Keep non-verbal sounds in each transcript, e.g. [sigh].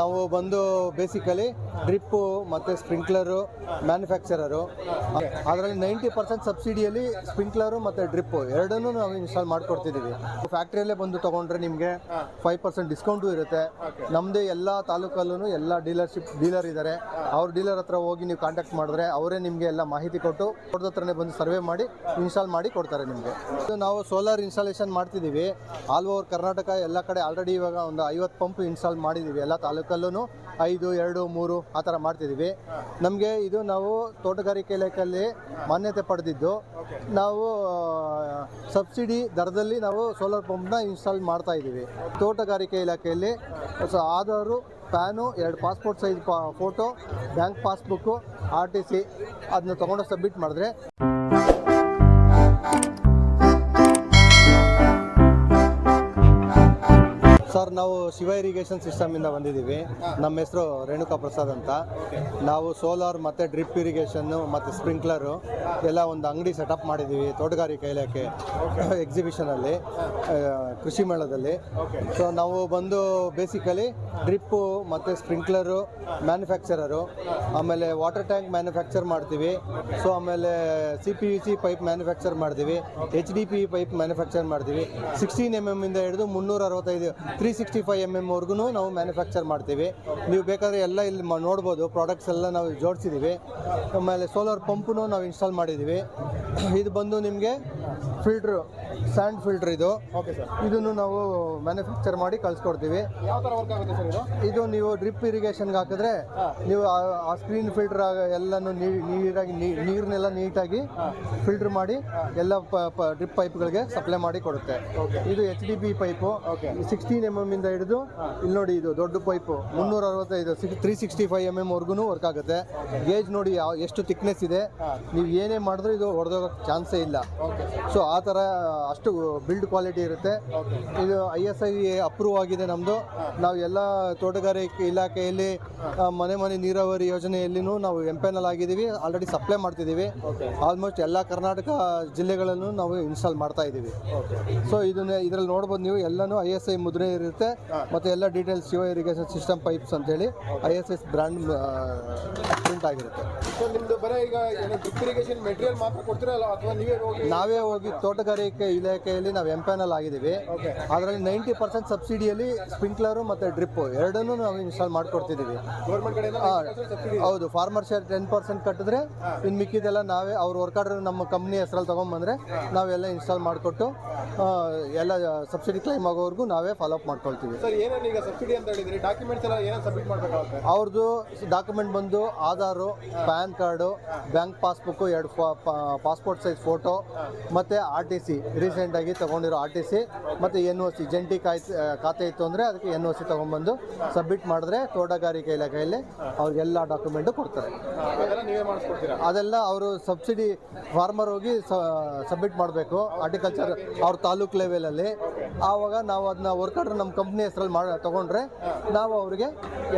ನಾವು ಬಂದು basically drip ಮತ್ತು ಸ್ಪ್ರಿಂಕ್ಲರು ಮ್ಯಾನುಫ್ಯಾಕ್ಚರರು ಅದರಲ್ಲಿ ನೈಂಟಿ ಪರ್ಸೆಂಟ್ ಸಬ್ಸಿಡಿಯಲ್ಲಿ ಸ್ಪ್ರಿಂಕ್ಲರು ಮತ್ತು ಡ್ರಿಪ್ಪು ಎರಡನ್ನೂ ನಾವು ಇನ್ಸ್ಟಾಲ್ ಮಾಡಿಕೊಡ್ತಿದ್ದೀವಿ. ಫ್ಯಾಕ್ಟ್ರಿಯಲ್ಲೇ ಬಂದು ತೊಗೊಂಡ್ರೆ ನಿಮಗೆ ಫೈವ್ ಪರ್ಸೆಂಟ್ ಡಿಸ್ಕೌಂಟು ಇರುತ್ತೆ. ನಮ್ಮದೇ ಎಲ್ಲ ತಾಲೂಕಲ್ಲೂ ಎಲ್ಲ ಡೀಲರ್ಶಿಪ್ ಡೀಲರ್ ಇದ್ದಾರೆ ಅವ್ರ ಡೀಲರ್ ಹತ್ರ ಹೋಗಿ ನೀವು ಕಾಂಟ್ಯಾಕ್ಟ್ ಮಾಡಿದ್ರೆ ಅವರೇ ನಿಮಗೆ ಎಲ್ಲ ಮಾಹಿತಿ ಕೊಟ್ಟು ಅವ್ರದ ಹತ್ರನೇ ಬಂದು ಸರ್ವೆ ಮಾಡಿ ಇನ್ಸ್ಟಾಲ್ ಮಾಡಿ ಕೊಡ್ತಾರೆ ನಿಮಗೆ. ನಾವು ಸೋಲಾರ್ ಇನ್ಸ್ಟಾಲೇಷನ್ ಮಾಡ್ತಿದ್ದೀವಿ. ಆಲ್ ಓವರ್ ಕರ್ನಾಟಕ, ಎಲ್ಲ ಕಡೆ ಆಲ್ರೆಡಿ ಇವಾಗ ಒಂದು ಐವತ್ತು ಪಂಪ್ ಇನ್ಸ್ಟಾಲ್ ಮಾಡಿದ್ದೀವಿ, ಎಲ್ಲ ತಾಲೂಕಲ್ಲೂ ಐದು, ಎರಡು, ಮೂರು ಆ ಥರ ಮಾಡ್ತಿದ್ದೀವಿ. ನಮಗೆ ಇದು ನಾವು ತೋಟಗಾರಿಕೆ ಇಲಾಖೆಯಲ್ಲಿ ಮಾನ್ಯತೆ ಪಡೆದಿದ್ದು, ನಾವು ಸಬ್ಸಿಡಿ ದರದಲ್ಲಿ ನಾವು ಸೋಲಾರ್ ಪಂಪ್ನ ಇನ್ಸ್ಟಾಲ್ ಮಾಡ್ತಾ ಇದ್ದೀವಿ. ತೋಟಗಾರಿಕೆ ಇಲಾಖೆಯಲ್ಲಿ, ಸೊ ಆಧಾರು, ಪ್ಯಾನು, ಎರಡು passport size photo bank passbook R T C ಅದನ್ನ ತೊಗೊಂಡು ಸಬ್ಮಿಟ್ ಮಾಡಿದ್ರೆ ಶಿವ ಇರಿಗೇಷನ್ ಸಿಸ್ಟಮಿಂದ ಬಂದಿದ್ದೀವಿ. ನಮ್ಮ ಹೆಸರು ರೇಣುಕಾ ಪ್ರಸಾದ್ ಅಂತ. ನಾವು ಸೋಲಾರ್ ಮತ್ತು ಡ್ರಿಪ್ ಇರಿಗೇಷನ್ ಮತ್ತು ಸ್ಪ್ರಿಂಕ್ಲರು ಎಲ್ಲ ಒಂದು ಅಂಗಡಿ ಸೆಟಪ್ ಮಾಡಿದ್ದೀವಿ ತೋಟಗಾರಿಕೆ ಇಲಾಖೆ ಎಕ್ಸಿಬಿಷನಲ್ಲಿ [laughs] ಕೃಷಿ ಮೇಳದಲ್ಲಿ. ಸೊ ನಾವು ಬಂದು ಬೇಸಿಕಲಿ ಡ್ರಿಪ್ಪು ಮತ್ತು ಸ್ಪ್ರಿಂಕ್ಲರು ಮ್ಯಾನುಫ್ಯಾಕ್ಚರರು ಆಮೇಲೆ ವಾಟರ್ ಟ್ಯಾಂಕ್ ಮ್ಯಾನುಫ್ಯಾಕ್ಚರ್ ಮಾಡ್ತೀವಿ. ಸೊ ಆಮೇಲೆ C P U C pipe manufacture ಮಾಡ್ತೀವಿ. H D P pipe manufacture ಮಾಡ್ತೀವಿ. ಸಿಕ್ಸ್ಟೀನ್ ಎಂ ಎಂ ಇಂದ ಹಿಡಿದು ಮುನ್ನೂರ ಅರವತ್ತೈದು ತ್ರೀ ಸಿಕ್ಸ್ಟಿ ಫೈವ್ ಎಂ ಎಮ್ವರೆಗೂ ನಾವು ಮ್ಯಾನುಫ್ಯಾಕ್ಚರ್ ಮಾಡ್ತೀವಿ. ನೀವು ಬೇಕಾದರೆ ಎಲ್ಲ ಇಲ್ಲಿ ನೋಡ್ಬೋದು ಪ್ರಾಡಕ್ಟ್ಸ್ ಎಲ್ಲ ನಾವು ಜೋಡಿಸಿದ್ದೀವಿ ಆಮೇಲೆ ಸೋಲಾರ್ ಪಂಪು ನಾವು ಇನ್ಸ್ಟಾಲ್ ಮಾಡಿದ್ದೀವಿ ಇದು ಬಂದು ನಿಮಗೆ ಫಿಲ್ಟ್ರು ಸ್ಯಾಂಡ್ ಫಿಲ್ಟ್ರ್ ಇದು. ಇದನ್ನು ನಾವು ಮ್ಯಾನುಫ್ಯಾಕ್ಚರ್ ಮಾಡಿ ಕಳಿಸ್ಕೊಡ್ತೀವಿ. ಇದು? ನೀವು ಡ್ರಿಪ್ ಇರಿಗೇಷನ್ಗೆ ಹಾಕಿದ್ರೆ ನೀವು ಆ- ಸ್ಕ್ರೀನ್ ಫಿಲ್ಟರ್ ಎಲ್ಲನೂ ನೀರಾಗಿ ನೀರನ್ನೆಲ್ಲ ನೀಟಾಗಿ ಫಿಲ್ಟರ್ ಮಾಡಿ ಎಲ್ಲ ಡ್ರಿಪ್ ಪೈಪ್ಗಳಿಗೆ ಸಪ್ಲೈ ಮಾಡಿ ಕೊಡುತ್ತೆ. ಇದು H D B pipe sixteen M M ಇಂದ ಹಿಡಿದು ಇಲ್ಲಿ ನೋಡಿ ಇದು ದೊಡ್ಡ ಪೈಪು ಮುನ್ನೂರ ಅರವತ್ತೈದು three sixty five M M ವರ್ಗು ವರ್ಕ್ ಆಗುತ್ತೆ. ಗೇಜ್ ನೋಡಿ ಎಷ್ಟು ಥಿಕ್ನೆಸ್ ಇದೆ. ನೀವು ಏನೇ ಮಾಡಿದ್ರೂ ಇದು ಹೊಡೆದೋಗಕ್ಕೆ ಚಾನ್ಸೇ ಇಲ್ಲ. ಸೊ ಆ ಥರ ಅಷ್ಟು ಬಿಲ್ಡ್ ಕ್ವಾಲಿಟಿ ಇರುತ್ತೆ. ಇದು ಐ ಎಸ್ ಐ ಅಪ್ರೂವ್ ಆಗಿದೆ ನಮ್ಮದು ನಾವು ಎಲ್ಲ ತೋಟಗಾರಿಕೆ ಇಲಾಖೆಯಲ್ಲಿ ಮನೆ ಮನೆ ನೀರಾವರಿ ಯೋಜನೆಯಲ್ಲಿನೂ ನಾವು ಎಂಪೆನಲ್ ಆಗಿದ್ದೀವಿ. ಆಲ್ರೆಡಿ ಸಪ್ಲೈ ಮಾಡ್ತಿದ್ದೀವಿ. ಆಲ್ಮೋಸ್ಟ್ ಎಲ್ಲ ಕರ್ನಾಟಕ ಜಿಲ್ಲೆಗಳಲ್ಲೂ ನಾವು ಇನ್ಸ್ಟಾಲ್ ಮಾಡ್ತಾ ಇದ್ದೀವಿ. ಸೊ ಇದನ್ನ ಇದರಲ್ಲಿ ನೋಡ್ಬೋದು ನೀವು, ಎಲ್ಲನೂ ಐ ಎಸ್ ಐ ಮುದ್ರೆ ಇರುತ್ತೆ. ಮತ್ತು ಎಲ್ಲ details Shiva irrigation system pipes ಅಂತೇಳಿ I S S brand print ಆಗಿರುತ್ತೆ. ಸೊ ನಿಮ್ದು ಬರೀ ಈಗ ಏನು ಡ್ರಿಪ್ ಇರಿಗೇಷನ್ ಮೆಟೀರಿಯಲ್ ಮಾತ್ರ ಕೊಡ್ತೀರಲ್ಲ ಅಥವಾ ನೀವೇ ಹೋಗಿ ನಾವೇ ಹೋಗಿ ತೋಟಗಾರಿಕೆ ಇಲಾಖೆಯಲ್ಲಿ ನಾವು ಎಂಪ್ಯಾನಲ್ ಆಗಿದ್ದೀವಿ. ಅದರಲ್ಲಿ ನೈಂಟಿ ಪರ್ಸೆಂಟ್ ಸಬ್ಸಿಡಿಯಲ್ಲಿ ಸ್ಪ್ರಿಂಕ್ಲರು ಮತ್ತು ಡ್ರಿಪ್ಪು ಎರಡನ್ನೂ ನಾವು ಇನ್ಸ್ಟಾಲ್ ಮಾಡಿಕೊಡ್ತಿದ್ದೀವಿ. ಗೌರ್ಮೆಂಟ್ ಕಡೆಯಿಂದ ಸಬ್ಸಿಡಿ ಹೌದು ಫಾರ್ಮರ್ ಶೇರ್ ಟೆನ್ ಪರ್ಸೆಂಟ್ ಕಟ್ಟಿದ್ರೆ ಇನ್ನು ಮಿಕ್ಕಿದೆಲ್ಲ ನಾವೇ ಅವ್ರ ವರ್ಕ್ ಆರ್ಡರ್ ನಮ್ಮ ಕಂಪ್ನಿ ಹೆಸರಲ್ಲಿ ತೊಗೊಂಬಂದ್ರೆ ನಾವೆಲ್ಲ ಇನ್ಸ್ಟಾಲ್ ಮಾಡಿಕೊಟ್ಟು ಎಲ್ಲ ಸಬ್ಸಿಡಿ ಕ್ಲೈಮ್ ಆಗೋವರೆಗೂ ನಾವೇ ಫಾಲೋಅಪ್ ಮಾಡ್ಕೊಳ್ತೀವಿ. ಸರ್ ಏನೇನು ಈಗ ಸಬ್ಸಿಡಿ ಅಂತ ಹೇಳಿದ್ರಿ? ಡಾಕ್ಯುಮೆಂಟ್ಸ್ ಎಲ್ಲ ಏನೇನು ಸಬ್ಮಿಟ್ ಮಾಡಬೇಕಾಗುತ್ತೆ? ಅವ್ರದ್ದು ಡಾಕ್ಯುಮೆಂಟ್ ಬಂದು Aadhaar PAN card bank passbook ಎರಡು ಪಾಸ್ಪೋರ್ಟ್ ಸೈಜ್ ಫೋಟೋ ಮತ್ತು ಆರ್ ಟಿ ಸಿ ರೀಸೆಂಟಾಗಿ ತಗೊಂಡಿರೋ ಆರ್ ಟಿ ಸಿ ಮತ್ತು ಎನ್ ಒ ಸಿ ಜಂಟಿ ಕಾಯ್ ಖಾತೆ ಇತ್ತು ಅಂದರೆ ಅದಕ್ಕೆ ಎನ್ ಒ ಸಿ ತೊಗೊಂಬಂದು ಸಬ್ಮಿಟ್ ಮಾಡಿದ್ರೆ ತೋಟಗಾರಿಕೆ ಇಲಾಖೆಯಲ್ಲಿ ಅವ್ರಿಗೆಲ್ಲ ಡಾಕ್ಯುಮೆಂಟು ಕೊಡ್ತಾರೆ. ಅದೆಲ್ಲ ಅವರು ಸಬ್ಸಿಡಿ ಫಾರ್ಮರ್ ಹೋಗಿ ಸಬ್ಮಿಟ್ ಮಾಡಬೇಕು ಅಗ್ರಿಕಲ್ಚರ್ ಅವ್ರ ತಾಲೂಕ್ ಲೆವೆಲಲ್ಲಿ ಆವಾಗ ನಾವು ಅದನ್ನ ವರ್ಕ್ ಆರ್ಡರ್ ನಮ್ಮ ಕಂಪ್ನಿ ಹೆಸರಲ್ಲಿ ಮಾಡಿ ತೊಗೊಂಡ್ರೆ ನಾವು ಅವರಿಗೆ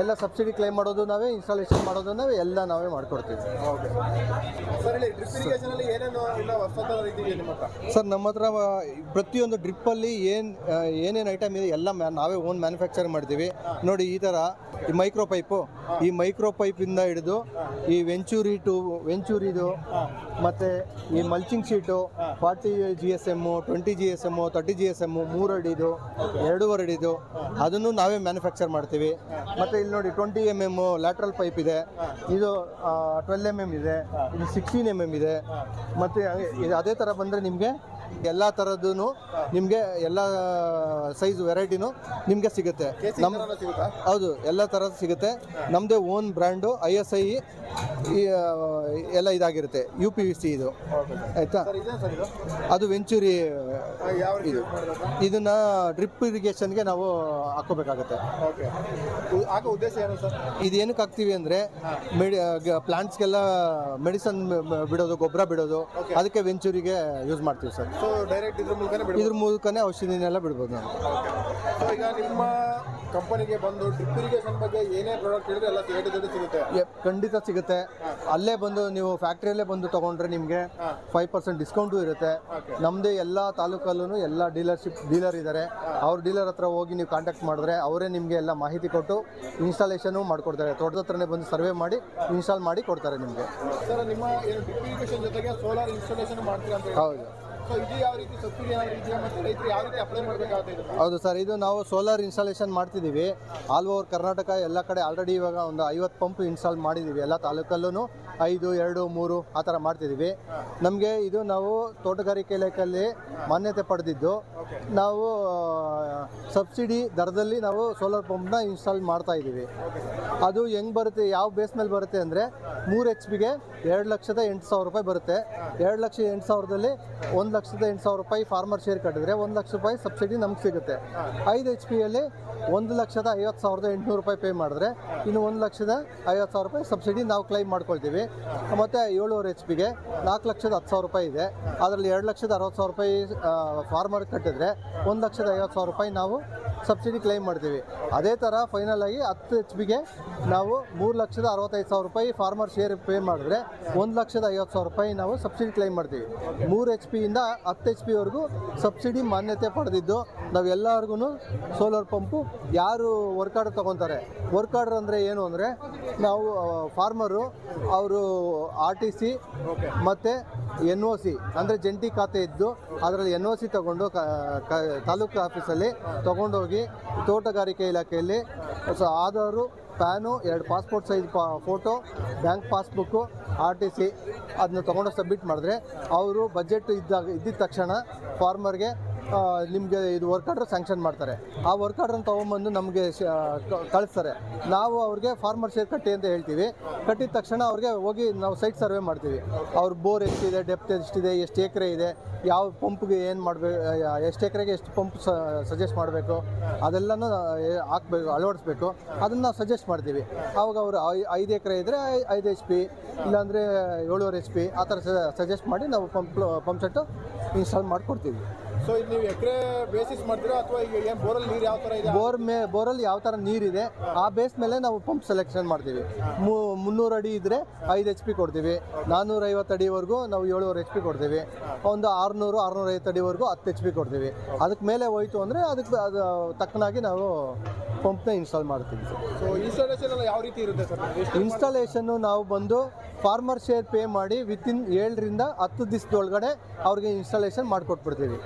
ಎಲ್ಲ ಸಬ್ಸಿಡಿ ಕ್ಲೈಮ್ ಮಾಡೋದು ನಾವೇ ಇನ್ಸ್ಟಾಲೇಷನ್ ಮಾಡೋದು ನಾವೇ ಎಲ್ಲ ನಾವೇ ಮಾಡಿಕೊಡ್ತೀವಿ. ಸರ್ ನಿಮ್ಮ ಹತ್ರ? ಪ್ರತಿಯೊಂದು ಡ್ರಿಪ್ಪಲ್ಲಿ ಏನು ಏನೇನು ಐಟಮ್ ಇದೆ ಎಲ್ಲ ನಾವೇ ಓನ್ ಮ್ಯಾನುಫ್ಯಾಕ್ಚರ್ ಮಾಡ್ತೀವಿ. ನೋಡಿ ಈ ಥರ ಈ ಮೈಕ್ರೋ ಪೈಪು ಈ ಮೈಕ್ರೋ ಪೈಪಿಂದ ಹಿಡಿದು ಈ ವೆಂಚೂರಿ ಟು ವೆಂಚೂರಿದು ಮತ್ತು ಈ mulching sheet forty G S M twenty G S M thirty G S M ಮೂರು ಅಡಿದು ಎರಡೂವರೆ ಅಡಿದು ಅದನ್ನು ನಾವೇ ಮ್ಯಾನುಫ್ಯಾಕ್ಚರ್ ಮಾಡ್ತೀವಿ. ಮತ್ತು ಇಲ್ಲಿ ನೋಡಿ twenty M M lateral pipe ಇದೆ. ಇದು ಟ್ವೆಲ್ ಎಂ ಎಂ ಇದೆ. ಇದು ಸಿಕ್ಸ್ಟೀನ್ ಎಂ ಎಂ ಇದೆ. ಮತ್ತು ಇದು ಅದೇ ಥರ ಬಂದರೆ ನಿಮಗೆ ಎಲ್ಲ ಥರದ್ದು ನಿಮಗೆ ಎಲ್ಲ ಸೈಜ್ ವೆರೈಟಿನೂ ನಿಮಗೆ ಸಿಗುತ್ತೆ. ನಮ್ಮ ಸಿಗುತ್ತಾ? ಹೌದು ಎಲ್ಲ ಥರದ್ದು ಸಿಗುತ್ತೆ. ನಮ್ಮದೇ own brand I S I ಎಲ್ಲ ಇದಾಗಿರುತ್ತೆ ಯು ಪಿ ವಿ ಸಿ ಇದು. ಆಯಿತಾ? ಇದೇ ಇದು ಅದು ವೆಂಚೂರಿ ಯೂಸ್ ಇದನ್ನ ಡ್ರಿಪ್ ಇರಿಗೇಷನ್ಗೆ ನಾವು ಹಾಕೋಬೇಕಾಗುತ್ತೆ ಆಗ ಉದ್ದೇಶ ಏನು ಸರ್ ಇದು ಏನಕ್ಕೆ ಹಾಕ್ತೀವಿ ಅಂದರೆ ಮೆಡಿ ಪ್ಲಾಂಟ್ಸ್ಗೆಲ್ಲ ಮೆಡಿಸನ್ ಬಿಡೋದು ಗೊಬ್ಬರ ಬಿಡೋದು ಅದಕ್ಕೆ ವೆಂಚೂರಿಗೆ ಯೂಸ್ ಮಾಡ್ತೀವಿ ಸರ್. ಸೊ ಡೈರೆಕ್ಟ್ ಇದ್ರ ಮೂಲಕನೇ ಇದ್ರ ಮೂಲಕನೇ ಔಷಧಿನೆಲ್ಲ ಬಿಡ್ಬೋದು ನಾವು. ಸೊ ಈಗ ನಿಮ್ಮ ಕಂಪನಿಗೆ ಬಂದು ಡ್ರಿಪ್ ಇರಿಗೇಷನ್ ಬಗ್ಗೆ ಏನೇ ಪ್ರಾಡಕ್ಟ್ ಹೇಳಿದ್ರೆ ಎಲ್ಲ ಏಟು ಜೊತೆ ಸಿಗುತ್ತೆ. ಖಂಡಿತ ಸಿಗುತ್ತೆ. ಅಲ್ಲೇ ಬಂದು ನೀವು ಫ್ಯಾಕ್ಟ್ರಿಯಲ್ಲೇ ಬಂದು ತಗೊಂಡ್ರೆ ನಿಮಗೆ ಫೈವ್ ಪರ್ಸೆಂಟ್ ಡಿಸ್ಕೌಂಟು ಇರುತ್ತೆ. ನಮ್ಮದೇ ಎಲ್ಲ ತಾಲೂಕಲ್ಲೂ ಎಲ್ಲ ಡೀಲರ್ಶಿಪ್ ಡೀಲರ್ ಇದ್ದಾರೆ ಅವ್ರ ಡೀಲರ್ ಹತ್ರ ಹೋಗಿ ನೀವು ಕಾಂಟ್ಯಾಕ್ಟ್ ಮಾಡಿದ್ರೆ ಅವರೇ ನಿಮಗೆ ಎಲ್ಲ ಮಾಹಿತಿ ಕೊಟ್ಟು ಇನ್ಸ್ಟಾಲೇಷನು ಮಾಡಿಕೊಡ್ತಾರೆ. ತೋಟದ ಹತ್ರನೇ ಬಂದು ಸರ್ವೆ ಮಾಡಿ ಇನ್ಸ್ಟಾಲ್ ಮಾಡಿ ಕೊಡ್ತಾರೆ ನಿಮಗೆ. ಸರ್ ನಿಮ್ಮ ಏನು ಡ್ರಿಪ್ ಇರಿಗೇಷನ್ ಜೊತೆಗೆ ಸೋಲಾರ್ ಇನ್ಸ್ಟಾಲೇಷನ್ ಮಾಡ್ತೀರಾ ಹೌದು. ಹೌದು ಸರ್ ಇದು ನಾವು ಸೋಲಾರ್ ಇನ್ಸ್ಟಾಲೇಷನ್ ಮಾಡ್ತಿದ್ದೀವಿ. ಆಲ್ ಓವರ್ ಕರ್ನಾಟಕ ಎಲ್ಲ ಕಡೆ ಆಲ್ರೆಡಿ ಇವಾಗ ಒಂದು ಐವತ್ತು ಪಂಪ್ ಇನ್ಸ್ಟಾಲ್ ಮಾಡಿದ್ದೀವಿ. ಎಲ್ಲ ತಾಲೂಕಲ್ಲೂ ಐದು ಎರಡು ಮೂರು ಆ ಥರ ಮಾಡ್ತಿದ್ದೀವಿ. ನಮಗೆ ಇದು ನಾವು ತೋಟಗಾರಿಕೆ ಇಲಾಖೆಯಲ್ಲಿ ಮಾನ್ಯತೆ ಪಡೆದಿದ್ದು. ನಾವು ಸಬ್ಸಿಡಿ ದರದಲ್ಲಿ ನಾವು ಸೋಲಾರ್ ಪಂಪ್ನ ಇನ್ಸ್ಟಾಲ್ ಮಾಡ್ತಾ ಇದ್ದೀವಿ. ಅದು ಹೆಂಗ್ ಬರುತ್ತೆ, ಯಾವ ಬೇಸ್ ಮೇಲೆ ಬರುತ್ತೆ ಅಂದರೆ ಮೂರು ಎಚ್ ಪಿಗೆ ಎರಡು ಲಕ್ಷದ ಎಂಟು ಸಾವಿರ ರೂಪಾಯಿ ಬರುತ್ತೆ. ಎರಡು ಲಕ್ಷ ಎಂಟು ಸಾವಿರದಲ್ಲಿ ಒಂದು ಲಕ್ಷದ ಎಂಟು ಸಾವಿರ ರೂಪಾಯಿ ಫಾರ್ಮರ್ ಶೇರ್ ಕಟ್ಟಿದ್ರೆ ಒಂದು ಲಕ್ಷ ರೂಪಾಯಿ ಸಬ್ಸಿಡಿ ನಮ್ಗೆ ಸಿಗುತ್ತೆ. ಐದು ಎಚ್ ಪಿಯಲ್ಲಿ ಒಂದು ಲಕ್ಷದ ಐವತ್ತು ಸಾವಿರದ ಎಂಟುನೂರು ರೂಪಾಯಿ ಪೇ ಮಾಡಿದ್ರೆ ಇನ್ನು ಒಂದು ಲಕ್ಷದ ಐವತ್ತು ಸಾವಿರ ರೂಪಾಯಿ ಸಬ್ಸಿಡಿ ನಾವು ಕ್ಲೈಮ್ ಮಾಡ್ಕೊಳ್ತೀವಿ. ಮತ್ತು ಏಳುವರೆ ಎಚ್ ಪಿಗೆ ನಾಲ್ಕು ಲಕ್ಷದ ಹತ್ತು ಸಾವಿರ ರೂಪಾಯಿ ಇದೆ. ಅದರಲ್ಲಿ ಎರಡು ಲಕ್ಷದ ಅರವತ್ತು ಸಾವಿರ ರೂಪಾಯಿ ಫಾರ್ಮರ್ ಕಟ್ಟಿದ್ರೆ ಒಂದು ಲಕ್ಷದ ಐವತ್ತು ಸಾವಿರ ರೂಪಾಯಿ ನಾವು ಸಬ್ಸಿಡಿ ಕ್ಲೈಮ್ ಮಾಡ್ತೀವಿ. ಅದೇ ಥರ ಫೈನಲ್ ಆಗಿ ಹತ್ತು ಎಚ್ ಬಿಗೆ ನಾವು ಮೂರು ಲಕ್ಷದ ಅರವತ್ತೈದು ಸಾವಿರ ರೂಪಾಯಿ ಫಾರ್ಮರ್ ಶೇರ್ ಪೇ ಮಾಡಿದ್ರೆ ಒಂದು ಲಕ್ಷದ ಐವತ್ತು ಸಾವಿರ ರೂಪಾಯಿ ನಾವು ಸಬ್ಸಿಡಿ ಕ್ಲೈಮ್ ಮಾಡ್ತೀವಿ. ಮೂರು ಎಚ್ ಪಿಯಿಂದ ಹತ್ತು ಎಚ್ ಪಿವರೆಗೂ ಸಬ್ಸಿಡಿ ಮಾನ್ಯತೆ ಪಡೆದಿದ್ದು ನಾವು ಎಲ್ಲರಿಗೂ ಸೋಲಾರ್ ಪಂಪು ಯಾರು ವರ್ಕ್ ಆರ್ಡರ್ ತೊಗೊತಾರೆ. ವರ್ಕ್ ಆರ್ಡರ್ ಅಂದರೆ ಏನು ಅಂದರೆ ನಾವು ಫಾರ್ಮರು ಅವರು ಆರ್ ಟಿ ಸಿ ಮತ್ತು ಎನ್ ಒ ಸಿ ಅಂದರೆ ಜಂಟಿ ಖಾತೆ ಇದ್ದು ಅದರಲ್ಲಿ ಎನ್ ಒ ಸಿ ತಗೊಂಡು ತಾಲೂಕು ಆಫೀಸಲ್ಲಿ ತೊಗೊಂಡೋಗಿ ತೋಟಗಾರಿಕೆ ಇಲಾಖೆಯಲ್ಲಿ ಸೊ ಆಧಾರು ಪ್ಯಾನು ಎರಡು ಪಾಸ್ಪೋರ್ಟ್ ಸೈಜ್ ಪಾ photo bank passbook R T C ಅದನ್ನ ತೊಗೊಂಡು ಸಬ್ಮಿಟ್ ಮಾಡಿದ್ರೆ ಅವರು ಬಜೆಟ್ ಇದ್ದಾಗ ಇದ್ದಿದ ತಕ್ಷಣ ಫಾರ್ಮರ್ಗೆ ನಿಮಗೆ ಇದು ವರ್ಕ್ ಆರ್ಡರ್ ಸ್ಯಾಂಕ್ಷನ್ ಮಾಡ್ತಾರೆ. ಆ ವರ್ಕ್ ಆರ್ಡ್ರನ್ನ ತೊಗೊಂಬಂದು ನಮಗೆ ಕಳಿಸ್ತಾರೆ. ನಾವು ಅವ್ರಿಗೆ ಫಾರ್ಮರ್ ಶೇರ್ ಕಟ್ಟಿ ಅಂತ ಹೇಳ್ತೀವಿ. ಕಟ್ಟಿದ ತಕ್ಷಣ ಅವ್ರಿಗೆ ಹೋಗಿ ನಾವು ಸೈಟ್ ಸರ್ವೆ ಮಾಡ್ತೀವಿ. ಅವ್ರ ಬೋರ್ ಎಷ್ಟಿದೆ ಡೆಪ್ತ್ ಎಷ್ಟಿದೆ, ಎಷ್ಟು ಎಕರೆ ಇದೆ, ಯಾವ ಪಂಪ್ಗೆ ಏನು ಮಾಡಬೇಕು ಎಷ್ಟು ಎಕರೆಗೆ ಎಷ್ಟು ಪಂಪ್ ಸಜೆಸ್ಟ್ ಮಾಡಬೇಕು, ಅದೆಲ್ಲನೂ ಹಾಕ್ಬೇಕು, ಅಳವಡಿಸ್ಬೇಕು. ಅದನ್ನು ನಾವು ಸಜೆಸ್ಟ್ ಮಾಡ್ತೀವಿ. ಆವಾಗ ಅವರು ಐದು ಎಕರೆ ಇದ್ದರೆ ಐದು ಎಚ್ ಪಿ ಇಲ್ಲಾಂದರೆ ಏಳುವರೆ ಎಚ್ ಪಿ ಆ ಥರ ಸಜೆಸ್ಟ್ ಮಾಡಿ ನಾವು ಪಂಪ್ ಪಂಪ್ ಸೆಟ್ಟು ಇನ್ಸ್ಟಾಲ್ ಮಾಡಿಕೊಡ್ತೀವಿ. ಸೊ ಇದು ನೀವು ಎಕರೆ ಬೇಸಿಸ್ ಮಾಡ್ತೀರಾ ಅಥವಾ ಈಗ ಏನು ಬೋರಲ್ಲಿ ನೀರು ಯಾವ ಥರ ಇದೆ? ಬೋರ್ ಮೇ ಬೋರಲ್ಲಿ ಯಾವ ಥರ ನೀರಿದೆ ಆ ಬೇಸ್ ಮೇಲೆ ನಾವು ಪಂಪ್ ಸೆಲೆಕ್ಷನ್ ಮಾಡ್ತೀವಿ. ಮು ಮುನ್ನೂರು ಅಡಿ ಇದ್ದರೆ ಐದು ಎಚ್ ಪಿ ಕೊಡ್ತೀವಿ. ನಾನ್ನೂರೈವತ್ತು ಅಡಿವರೆಗೂ ನಾವು ಏಳುವರೆ ಎಚ್ ಪಿ ಕೊಡ್ತೀವಿ. ಒಂದು ಆರುನೂರು ಆರ್ನೂರ ಐವತ್ತು ಅಡಿವರೆಗೂ ಹತ್ತು ಎಚ್ ಪಿ ಕೊಡ್ತೀವಿ. ಅದಕ್ಕೆ ಮೇಲೆ ಹೋಯ್ತು ಅಂದರೆ ಅದಕ್ಕೆ ಅದು ತಕ್ಕನಾಗಿ ನಾವು ಪಂಪ್ನ ಇನ್ಸ್ಟಾಲ್ ಮಾಡ್ತೀವಿ. ಸೊ ಇನ್ಸ್ಟಾಲೇಷನ್ ಎಲ್ಲ ಯಾವ ರೀತಿ ಇರುತ್ತೆ ಸರ್? ಇನ್ಸ್ಟಾಲೇಷನ್ನು ನಾವು ಬಂದು ಫಾರ್ಮರ್ ಶೇರ್ ಪೇ ಮಾಡಿ ವಿತಿನ್ ಏಳರಿಂದ ಹತ್ತು ದಿವಸದೊಳಗಡೆ ಅವ್ರಿಗೆ ಇನ್ಸ್ಟಾಲೇಷನ್ ಮಾಡಿಕೊಟ್ಬಿಡ್ತೀವಿ.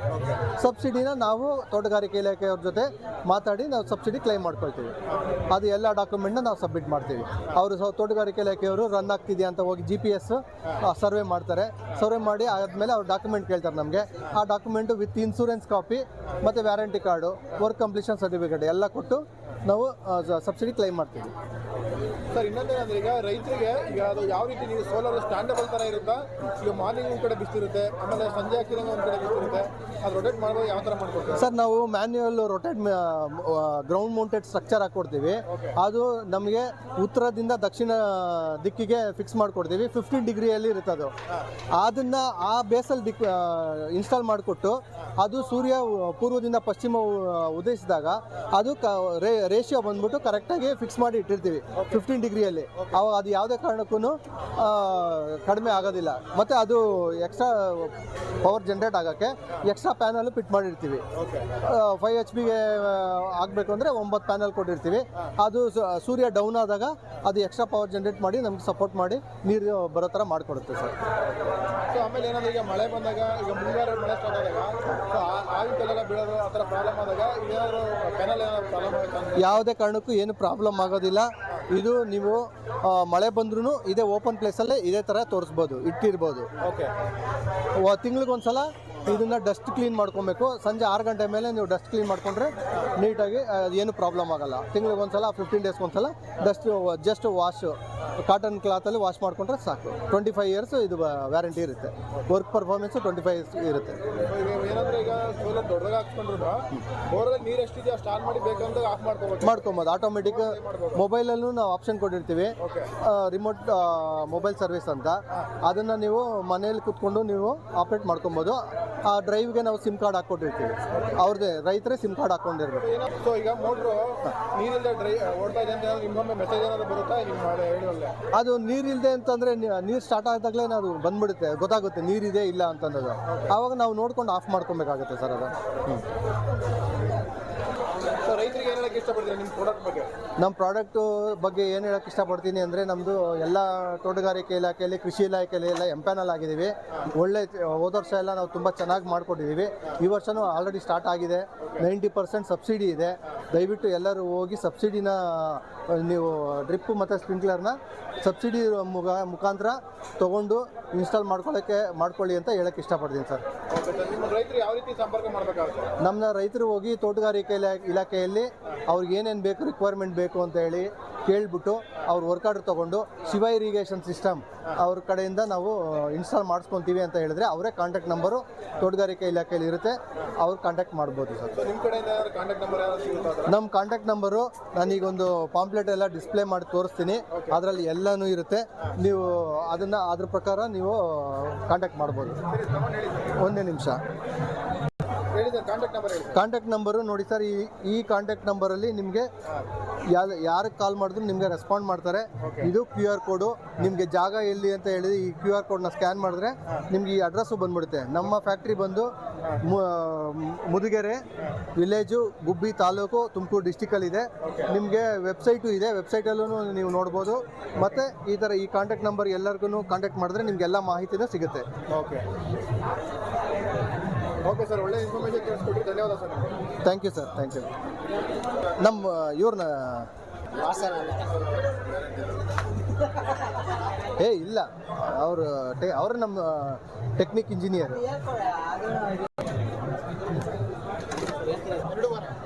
ಸಬ್ಸಿಡಿನ ನಾವು ತೋಟಗಾರಿಕೆ ಇಲಾಖೆಯವ್ರ ಜೊತೆ ಮಾತಾಡಿ ನಾವು ಸಬ್ಸಿಡಿ ಕ್ಲೈಮ್ ಮಾಡ್ಕೊಳ್ತೀವಿ. ಅದು ಎಲ್ಲ ಡಾಕ್ಯುಮೆಂಟ್ನ ನಾವು ಸಬ್ಮಿಟ್ ಮಾಡ್ತೀವಿ. ಅವರು ತೋಟಗಾರಿಕೆ ಇಲಾಖೆಯವರು ರನ್ ಆಗ್ತಿದೆಯಾ ಅಂತ ಹೋಗಿ ಜಿ ಪಿ ಎಸ್ ಸರ್ವೆ ಮಾಡ್ತಾರೆ. ಸರ್ವೆ ಮಾಡಿ ಆದಮೇಲೆ ಅವ್ರು ಡಾಕ್ಯುಮೆಂಟ್ ಕೇಳ್ತಾರೆ ನಮಗೆ. ಆ ಡಾಕ್ಯುಮೆಂಟು ವಿತ್ ಇನ್ಸೂರೆನ್ಸ್ ಕಾಪಿ ಮತ್ತು warranty card work completion certificate ಎಲ್ಲ ಕೊಟ್ಟು ನಾವು ಸಬ್ಸಿಡಿ ಕ್ಲೈಮ್ ಮಾಡ್ತೀವಿ. ಸರ್ ಇನ್ನೊಂದೇನಂದ್ರೆ ಈಗ ರೈತರಿಗೆ ಈಗ ಅದು ಯಾವ ರೀತಿ ನೀವು ಸೋಲಾರ್ ಸ್ಟ್ಯಾಂಡಬಲ್ ಥರ ಇರುತ್ತಾ? ಈಗ ಮಾರ್ನಿಂಗ್ ಒಂದು ಕಡೆ ಬಿಸಿರುತ್ತೆ ಆಮೇಲೆ ಸಂಜೆ ಹಾಕಿದಂಗೆ ಒಂದು ಕಡೆ ಬಿಸಿಲಿರುತ್ತೆ ಅದು ರೊಟೇಟ್ ಮಾಡೋದು ಯಾವ ಥರ ಮಾಡ್ಕೊಡ್ತಾರೆ? ಸರ್ ನಾವು manual rotate ground mounted structure ಹಾಕ್ಕೊಡ್ತೀವಿ ಅದು ನಮಗೆ ಉತ್ತರದಿಂದ ದಕ್ಷಿಣ ದಿಕ್ಕಿಗೆ ಫಿಕ್ಸ್ ಮಾಡಿಕೊಡ್ತೀವಿ. ಫಿಫ್ಟೀನ್ ಡಿಗ್ರಿಯಲ್ಲಿ ಇರುತ್ತೆ ಅದು ಅದನ್ನ ಆ ಬೇಸಲ್ಲಿ ದಿಕ್ ಇನ್ಸ್ಟಾಲ್ ಮಾಡಿಕೊಟ್ಟು ಅದು ಸೂರ್ಯ ಪೂರ್ವದಿಂದ ಪಶ್ಚಿಮ ಉದಯಿಸಿದಾಗ ಅದು ಕ ರೇಷಿಯೋ ಬಂದ್ಬಿಟ್ಟು ಕರೆಕ್ಟಾಗಿ ಫಿಕ್ಸ್ ಮಾಡಿ ಇಟ್ಟಿರ್ತೀವಿ. ಫಿಫ್ಟೀನ್ ಡಿಗ್ರಿಯಲ್ಲಿ ಅವಾಗ ಅದು ಯಾವುದೇ ಕಾರಣಕ್ಕೂ ಕಡಿಮೆ ಆಗೋದಿಲ್ಲ. ಮತ್ತು ಅದು ಎಕ್ಸ್ಟ್ರಾ ಪವರ್ ಜನ್ರೇಟ್ ಆಗೋಕ್ಕೆ ಎಕ್ಸ್ಟ್ರಾ ಪ್ಯಾನಲ್ ಫಿಟ್ ಮಾಡಿರ್ತೀವಿ. ಓಕೆ ಫೈವ್ ಎಚ್ ಪಿಗೆ ಆಗಬೇಕು ಅಂದರೆ ಒಂಬತ್ತು ಪ್ಯಾನಲ್ ಕೊಟ್ಟಿರ್ತೀವಿ. ಅದು ಸೂರ್ಯ ಡೌನ್ ಆದಾಗ ಅದು ಎಕ್ಸ್ಟ್ರಾ ಪವರ್ ಜನರೇಟ್ ಮಾಡಿ ನಮ್ಗೆ ಸಪೋರ್ಟ್ ಮಾಡಿ ನೀರು ಬರೋ ಥರ ಮಾಡಿಕೊಡುತ್ತೆ ಸರ್. ಸೊ ಆಮೇಲೆ ಏನಂದ್ರೆ ಈಗ ಮಳೆ ಬಂದಾಗ ಈಗ ಮುಂಗಾರು ಮಳೆ ಸ್ಟಾರ್ಟ್ ಆದಾಗ ಬೀಳೋದು ಆ ಥರ ಪ್ರಾಬ್ಲಮ್ ಆದಾಗ ಏನಾದರೂ ಪ್ಯಾನಲ್ ಏನಾದರೂ ಪ್ರಾಬ್ಲಮ್ ಯಾವುದೇ ಕಾರಣಕ್ಕೂ ಏನು ಪ್ರಾಬ್ಲಮ್ ಆಗೋದಿಲ್ಲ. ಇದು ನೀವು ಮಳೆ ಬಂದ್ರೂ ಇದೇ ಓಪನ್ ಪ್ಲೇಸಲ್ಲೇ ಇದೇ ಥರ ತೋರಿಸ್ಬೋದು ಇಟ್ಟಿರ್ಬೋದು. ಓಕೆ ತಿಂಗ್ಳಿಗೊಂದ್ಸಲ ಇದನ್ನ ಡಸ್ಟ್ ಕ್ಲೀನ್ ಮಾಡ್ಕೊಬೇಕು. ಸಂಜೆ ಆರು ಗಂಟೆ ಮೇಲೆ ನೀವು ಡಸ್ಟ್ ಕ್ಲೀನ್ ಮಾಡ್ಕೊಂಡ್ರೆ ನೀಟಾಗಿ ಏನು ಪ್ರಾಬ್ಲಮ್ ಆಗಲ್ಲ. ಸಲ ಫಿಫ್ಟೀನ್ ಡೇಸ್ಗೆ ಒಂದ್ಸಲ ಡಸ್ಟ್ ಜಸ್ಟ್ ವಾಶ್ ಕಾಟನ್ ಕ್ಲಾತಲ್ಲಿ ವಾಶ್ ಮಾಡಿಕೊಂಡ್ರೆ ಸಾಕು. ಟ್ವೆಂಟಿ ಫೈವ್ ಇಯರ್ಸ್ ಇದು ವ್ಯಾರಂಟಿ ಇರುತ್ತೆ. Work performance twenty five years ಇರುತ್ತೆ ಮಾಡ್ಕೊಬೋದು. ಆಟೋಮೆಟಿಕ್ ಮೊಬೈಲಲ್ಲೂ ನಾವು ಆಪ್ಷನ್ ಕೊಟ್ಟಿರ್ತೀವಿ. ರಿಮೋಟ್ ಮೊಬೈಲ್ ಸರ್ವಿಸ್ ಅಂತ. ಅದನ್ನು ನೀವು ಮನೆಯಲ್ಲಿ ಕುತ್ಕೊಂಡು ನೀವು ಆಪ್ರೇಟ್ ಮಾಡ್ಕೊಬೋದು. ಆ ಡ್ರೈವ್ಗೆ ನಾವು ಸಿಮ್ ಕಾರ್ಡ್ ಹಾಕ್ಕೊಟ್ಟಿರ್ತೀವಿ. ಅವ್ರದ್ದೇ ರೈತರೇ ಸಿಮ್ ಕಾರ್ಡ್ ಹಾಕ್ಕೊಂಡಿರ್ಬೇಕು. ಸೊ ಈಗ ಮೋಟ್ರು ನೀರಿಲ್ಲದೆ ಡ್ರೈ ಓಡ್ತಾ ಇದೆ ಅಂತ ಏನಾದ್ರು ನಿಮ್ಮೊಮ್ಮೆ ಮೆಸೇಜ್ ಏನಾದ್ರು ಬರುತ್ತಾ? ನಿಮ್ಮ ಹೇಳುವಲ್ಲೇ ಅದು ನೀರಿಲ್ಲದೆ ಅಂತಂದರೆ ನೀರು ಸ್ಟಾರ್ಟ್ ಆದಾಗಲೇ ಅದು ಬಂದ್ಬಿಡುತ್ತೆ. ಗೊತ್ತಾಗುತ್ತೆ ನೀರಿದೆ ಇಲ್ಲ ಅಂತಂದ್ರೆ ಆವಾಗ ನಾವು ನೋಡ್ಕೊಂಡು ಆಫ್ ಮಾಡ್ಕೊಬೇಕಾಗುತ್ತೆ ಸರ್ ಅದು. ರೈತರಿಗೆ ಏನು ಹೇಳಕ್ಕೆ ಇಷ್ಟಪಡ್ತೀರಾ ನಿಮ್ಮ ಪ್ರಾಡಕ್ಟ್ ಬಗ್ಗೆ? ನಮ್ಮ ಪ್ರಾಡಕ್ಟು ಬಗ್ಗೆ ಏನು ಹೇಳಕ್ಕೆ ಇಷ್ಟಪಡ್ತೀನಿ ಅಂದರೆ ನಮ್ಮದು ಎಲ್ಲ ತೋಟಗಾರಿಕೆ ಇಲಾಖೆಯಲ್ಲಿ ಕೃಷಿ ಇಲಾಖೆಯಲ್ಲಿ ಎಲ್ಲ ಎಂಪ್ಯಾನಲ್ ಆಗಿದ್ದೀವಿ. ಒಳ್ಳೆ ಹೋದ ವರ್ಷ ಎಲ್ಲ ನಾವು ತುಂಬ ಚೆನ್ನಾಗಿ ಮಾಡ್ಕೊಟ್ಟಿದ್ದೀವಿ. ಈ ವರ್ಷವೂ ಆಲ್ರೆಡಿ ಸ್ಟಾರ್ಟ್ ಆಗಿದೆ. ನೈಂಟಿ ಪರ್ಸೆಂಟ್ ಸಬ್ಸಿಡಿ ಇದೆ. ದಯವಿಟ್ಟು ಎಲ್ಲರೂ ಹೋಗಿ ಸಬ್ಸಿಡಿನ ನೀವು ಡ್ರಿಪ್ಪು ಮತ್ತು ಸ್ಪ್ರಿಂಕ್ಲರ್ನ ಸಬ್ಸಿಡಿ ಮುಖ ಮುಖಾಂತರ ತೊಗೊಂಡು ಇನ್ಸ್ಟಾಲ್ ಮಾಡ್ಕೊಳ್ಳೋಕ್ಕೆ ಮಾಡ್ಕೊಳ್ಳಿ ಅಂತ ಹೇಳಕ್ಕೆ ಇಷ್ಟಪಡ್ತೀನಿ ಸರ್. ನಮ್ಮನ್ನ ರೈತರು ಹೋಗಿ ತೋಟಗಾರಿಕೆ ಇಲಾ- ಇಲಾಖೆಯಲ್ಲಿ ಅವ್ರಿಗೆ ಏನೇನು ಬೇಕು ರಿಕ್ವೈರ್ಮೆಂಟ್ ಬೇಕು ಅಂತ ಹೇಳಿ ಕೇಳ್ಬಿಟ್ಟು ಅವ್ರು ವರ್ಕ್ ಆರ್ಡರ್ ತೊಗೊಂಡು ಶಿವ ಇರಿಗೇಷನ್ ಸಿಸ್ಟಮ್ ಅವ್ರ ಕಡೆಯಿಂದ ನಾವು ಇನ್ಸ್ಟಾಲ್ ಮಾಡಿಸ್ಕೊತೀವಿ ಅಂತ ಹೇಳಿದ್ರೆ ಅವರೇ ಕಾಂಟ್ಯಾಕ್ಟ್ ನಂಬರು ತೋಟಗಾರಿಕೆ ಇಲಾಖೆಯಲ್ಲಿ ಇರುತ್ತೆ ಅವ್ರು ಕಾಂಟ್ಯಾಕ್ಟ್ ಮಾಡ್ಬೋದು ಸರ್. ನಮ್ಮ ಕಾಂಟ್ಯಾಕ್ಟ್ ನಂಬರು ನಾನೀಗೊಂದು ಪಾಂಪ್ಲೆಟ್ ಎಲ್ಲ ಡಿಸ್ಪ್ಲೇ ಮಾಡಿ ತೋರಿಸ್ತೀನಿ. ಅದರಲ್ಲಿ ಎಲ್ಲನೂ ಇರುತ್ತೆ. ನೀವು ಅದನ್ನು ಅದ್ರ ಪ್ರಕಾರ ನೀವು ಕಾಂಟ್ಯಾಕ್ಟ್ ಮಾಡ್ಬೋದು. ಒಂದೇ ನಿಮಿಷ. ಕಾಂಟ್ಯಾಕ್ಟ್ ನಂಬರ್ ಹೇಳಿ ಕಾಂಟ್ಯಾಕ್ಟ್ ನಂಬರು ನೋಡಿ ಸರ್ ಈ ಈ ಕಾಂಟ್ಯಾಕ್ಟ್ ನಂಬರಲ್ಲಿ ನಿಮಗೆ ಯಾರು ಯಾರಿಗೆ ಕಾಲ್ ಮಾಡಿದ್ರು ನಿಮಗೆ ರೆಸ್ಪಾಂಡ್ ಮಾಡ್ತಾರೆ. ಇದು ಕ್ಯೂ ಆರ್ ಕೋಡು ನಿಮಗೆ ಜಾಗ ಎಲ್ಲಿ ಅಂತ ಹೇಳಿ ಈ ಕ್ಯೂ ಆರ್ ಕೋಡ್ನ ಸ್ಕ್ಯಾನ್ ಮಾಡಿದ್ರೆ ನಿಮ್ಗೆ ಈ ಅಡ್ರೆಸ್ಸು ಬಂದ್ಬಿಡುತ್ತೆ. ನಮ್ಮ ಫ್ಯಾಕ್ಟ್ರಿ ಬಂದು ಮುದುಗೆರೆ ಮುದಿಗೆರೆ ವಿಲೇಜು ಗುಬ್ಬಿ ತಾಲೂಕು ತುಮಕೂರು ಡಿಸ್ಟಿಕಲ್ಲಿದೆ ನಿಮಗೆ ವೆಬ್ಸೈಟು ಇದೆ. ವೆಬ್ಸೈಟಲ್ಲೂ ನೀವು ನೋಡ್ಬೋದು. ಮತ್ತು ಈ ಥರ ಈ ಕಾಂಟ್ಯಾಕ್ಟ್ ನಂಬರ್ ಎಲ್ಲರಿಗೂ ಕಾಂಟ್ಯಾಕ್ಟ್ ಮಾಡಿದ್ರೆ ನಿಮಗೆಲ್ಲ ಮಾಹಿತಿನೂ ಸಿಗುತ್ತೆ. ಓಕೆ ಓಕೆ ಸರ್, ಒಳ್ಳೆ ಇನ್ಫಾರ್ಮೇಷನ್ ತಿಳಿಸ್ಕೊಟ್ರಿ ಧನ್ಯವಾದ sir thank you sir thank you ನಮ್ಮ ಇವ್ರನ್ನ ಏ, ಇಲ್ಲ. ಅವರು, ಟೆ, ಅವರು ನಮ್ಮ ಟೆಕ್ನಿಕ್ ಇಂಜಿನಿಯರ್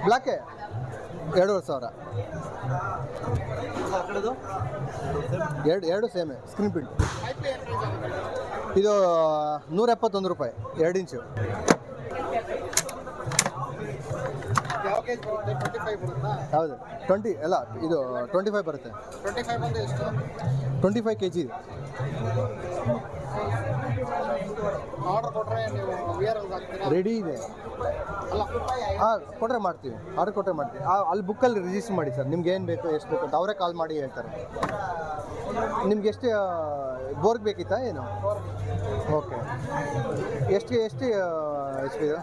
ಬ್ಲಾಕೆ ಎರಡೂವರೆ ಸಾವಿರ. ಎರಡು ಎರಡು ಸೇಮೆ ಸ್ಕ್ರೀನ್ ಪ್ರಿಂಟ್ ಇದು ನೂರ ಎಪ್ಪತ್ತೊಂದು ರೂಪಾಯಿ, ಎರಡು ಇಂಚು ಯಾವ ಕೇಜ್ ಬರುತ್ತೆ ಟ್ವೆಂಟಿ ಫೈವ್ ಬರುತ್ತಾ ಹೌದು. ಟ್ವೆಂಟಿ ಅಲ್ಲ ಇದು ಟ್ವೆಂಟಿ ಫೈವ್ ಬರುತ್ತೆ twenty five K G ready ಇದೆ. ಅಲ್ಲ ಹಾಂ ಕೊಟ್ಟರೆ ಮಾಡ್ತೀವಿ. ಆರ್ಡರ್ ಕೊಟ್ಟರೆ ಮಾಡ್ತೀವಿ. ಅಲ್ಲಿ ಬುಕ್ಕಲ್ಲಿ ರಿಜಿಸ್ಟರ್ ಮಾಡಿ ಸರ್. ನಿಮ್ಗೆ ಏನು ಬೇಕು ಎಷ್ಟು ಬೇಕು ಅಂತ ಅವರೇ ಕಾಲ್ ಮಾಡಿ ಹೇಳ್ತಾರೆ. ನಿಮ್ಗೆ ಎಷ್ಟು ಬೋರ್ಗ್ ಬೇಕಿತ್ತಾ ಏನು? ಓಕೆ ಎಷ್ಟು ಎಷ್ಟು ಎಷ್ಟು ಇದು?